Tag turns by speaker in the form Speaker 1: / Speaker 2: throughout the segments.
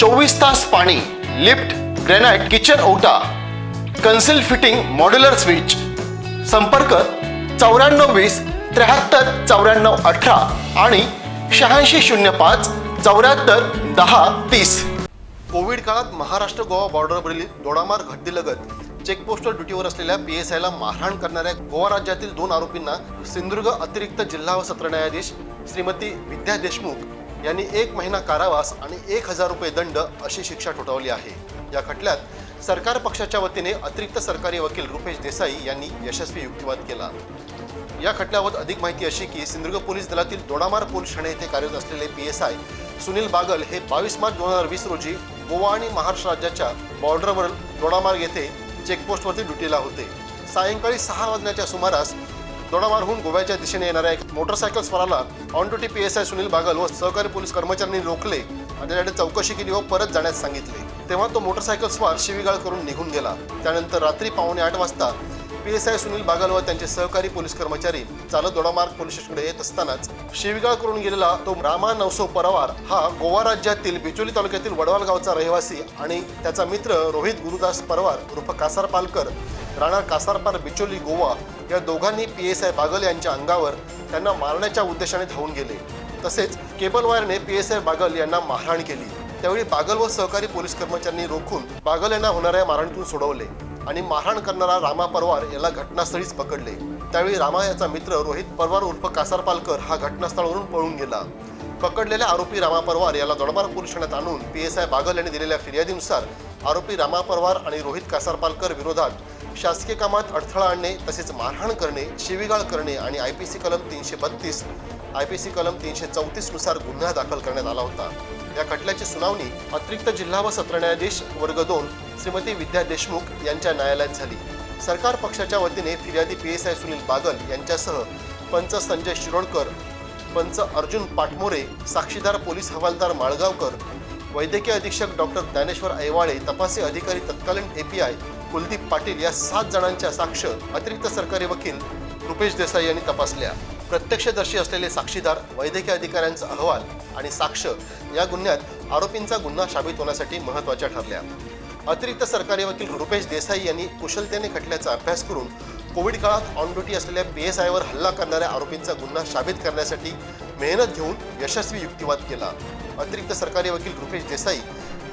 Speaker 1: चोवीस तास पाणी लिफ्ट ग्रेनाइट किचन ओटा कन्सिल फिटिंग मॉड्युलर स्विच. संपर्क चौऱ्याण्णव वीस त्र्याहत्तर चौऱ्याण्णव अठरा आणि शहाऐंशी शून्य पाच चौऱ्याहत्तर दहा तीस. कोविड काळात महाराष्ट्र गोवा बॉर्डरवरील दोडामार घड्डीलगत चेकपोस्टवर ड्युटीवर असलेल्या पी एस आयला मारहाण करणाऱ्या गोवा राज्यातील दोन आरोपींना सिंधुदुर्ग अतिरिक्त जिल्हा व सत्र न्यायाधीश श्रीमती विद्या देशमुख यांनी एक महिना कारावास आणि एक हजार रुपये दंड अशी शिक्षा ठोठावली आहे. या खटल्यात सरकार पक्षाच्या वतीने अतिरिक्त सरकारी वकील रुपेश देसाई यांनी यशस्वी युक्तिवाद केला. या खटल्यावर अधिक माहिती अशी की सिंधुदुर्ग पोलीस दलातील दोडामार पोलीस ठाणे येथे कार्यरत असलेले P S I Sunil Bagal हे बावीस मार्च दोन हजार वीस रोजी गोवा आणि महाराष्ट्र राज्याच्या बॉर्डरवर दोडामार्ग येथे चेकपोस्टवरती ड्युटीला होते. सायंकाळी सहा वाजण्याच्या सुमारास दोडामार्गहून गोव्याच्या दिशेने येणाऱ्या एक motorcycle स्वाराला on duty P S I Sunil Bagal व सहकारी पोलीस कर्मचाऱ्यांनी रोखले. आणि त्याने चौकशी केली व परत जाण्यास सांगितले. तेव्हा तो मोटरसायकल स्वार शिवीगाळ करून निघून गेला. त्यानंतर रात्री पावणे आठ वाजता P S I Sunil Bagal व त्यांचे सहकारी पोलीस कर्मचारी चालत दोडामार्ग पोलीस स्टेशनकडे येत असतानाच शिवीगाळ करून गेलेला तो रामा नवसो परवार हा गोवा राज्यातील बिचोली तालुक्यातील वडवाल गावचा रहिवासी आणि त्याचा मित्र रोहित गुरुदास परवार उर्फ कासार पालकर राणा कासारपार बिचोली गोवा या दोघांनी पी एस आय बागल यांच्या अंगावर त्यांना मारण्याच्या उद्देशाने धावून गेले. तसेच केबल वायरने पी एस आय बागल यांना मारहाण केली. त्यावेळी बागल व सहकारी पोलीस कर्मचाऱ्यांनी रोखून बागल यांना होणाऱ्या मारहाणीतून सोडवले आणि मारहाण करणारा रामा परवार याला घटनास्थळीच पकडले. त्यावेळी रामा याचा मित्र रोहित परवार उर्फ कासारपालकर हा घटनास्थळावरून पळून गेला. पकडलेल्या आरोपी रामा परवार याला जोडबार पोलीस ठाण्यात आणून पी एस आय बागल यांनी दिलेल्या फिर्यादीनुसार आरोपी रामा परवार आणि रोहित कासारपालकर विरोधात शासकीय कामात अडथळा आणणे तसेच मारहाण करणे शिवीगाळ करणे आणि आय पी सी कलम तीनशे बत्तीस आय पी सी कलम तीनशे चौतीसनुसार गुन्हा दाखल करण्यात आला होता. या खटल्याची सुनावणी अतिरिक्त जिल्हा व सत्र न्यायाधीश वर्ग दोन श्रीमती विद्या देशमुख यांच्या न्यायालयात झाली. सरकार पक्षाच्या वतीने फिर्यादी P S I Sunil Bagal यांच्यासह पंच संजय शिरोडकर पंच अर्जुन पाटमोरे साक्षीदार पोलीस हवालदार माळगावकर वैद्यकीय अधीक्षक डॉक्टर ज्ञानेश्वर ऐवाळे तपासी अधिकारी तत्कालीन एपीआय कुलदीप पाटील या सात जणांच्या साक्ष अतिरिक्त सरकारी वकील रुपेश देसाई यांनी तपासल्या. प्रत्यक्षदर्शी असलेले साक्षीदार वैद्यकीय अधिकाऱ्यांचा अहवाल आणि साक्ष या गुन्ह्यात आरोपींचा गुन्हा साबित होण्यासाठी महत्त्वाच्या ठरल्या. अतिरिक्त सरकारी वकील रुपेश देसाई यांनी कुशलतेने खटल्याचा अभ्यास करून कोविड काळात ऑन ड्युटी असलेल्या पी एस आयवर हल्ला करणाऱ्या आरोपींचा गुन्हा साबित करण्यासाठी मेहनत घेऊन यशस्वी युक्तिवाद केला. अतिरिक्त सरकारी वकील रुपेश देसाई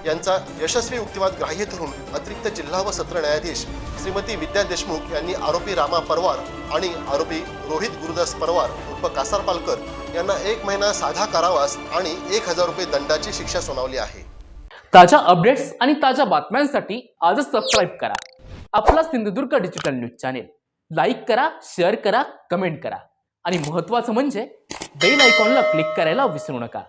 Speaker 1: यांचा यशस्वी युक्तिवाद ग्राह्य धरून अतिरिक्त जिल्हा व सत्र न्यायाधीश श्रीमती विद्या देशमुख यांनी आरोपी रामा परवार आणि आरोपी रोहित गुरुदास परवार उर्फ कासारपालकर यांना एक महिना साधा कारावास आणि एक हजार रुपये दंडाची शिक्षा सुनावली आहे.
Speaker 2: ताज्या अपडेट्स आणि ताज्या बातम्यांसाठी आजच सबस्क्राईब करा. आपला Sindhudurg digital news channel like करा शेअर करा कमेंट करा. आणि महत्त्वाचं म्हणजे बेल आयकॉनला क्लिक करायला विसरू नका.